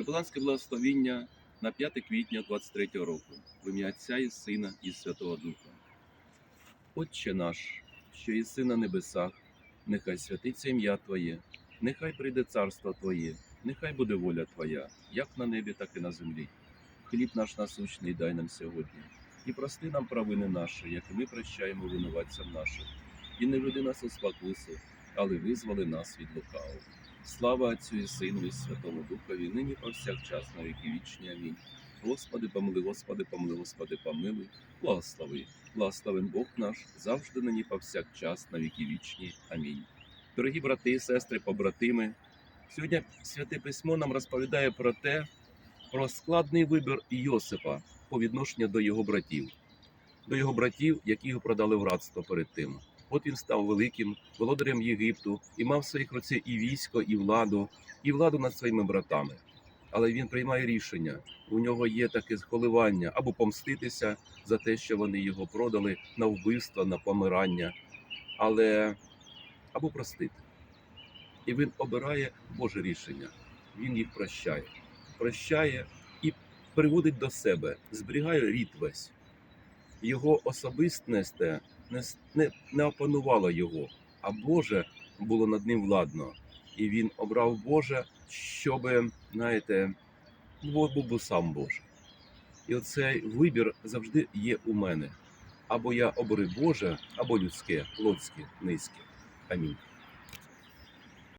Капеланське благословіння на 5 квітня 23 року в ім'я Отця і Сина і Святого Духа. Отче наш, що єси на небесах, нехай святиться ім'я Твоє, нехай прийде царство Твоє, нехай буде воля Твоя, як на небі, так і на землі. Хліб наш насущний дай нам сьогодні, і прости нам провини наші, як і ми прощаємо винуватцям нашим, і не веди нас у спокусу, але визволи нас від лукавого. Слава Отцю і Сину і Святому Духові, нині повсякчас на віки вічні. Амінь. Господи, помили, Господи, помили, Господи, помилуй, благослови. Благословен Бог наш, завжди нині повсякчас на віки вічні. Амінь. Дорогі брати і сестри, побратими, сьогодні Святе Письмо нам розповідає про те, про складний вибір Йосипа по відношенню до його братів, до його братів, які його продали в рабство перед тим. От він став великим володарем Єгипту і мав в своїх руці і військо, і владу, і владу над своїми братами. Але він приймає рішення. У нього є таке схоливання або помститися за те, що вони його продали на вбивство, на помирання, але або простити. І він обирає Боже рішення. Він їх прощає, прощає і приводить до себе, зберігає рід весь. Його особистість не, не, не опанувало його, а Боже було над ним владно. І він обрав Боже, щоб, знаєте, був би сам Боже. І оцей вибір завжди є у мене. Або я обери Боже, або людське, плотське, низьке. Амінь.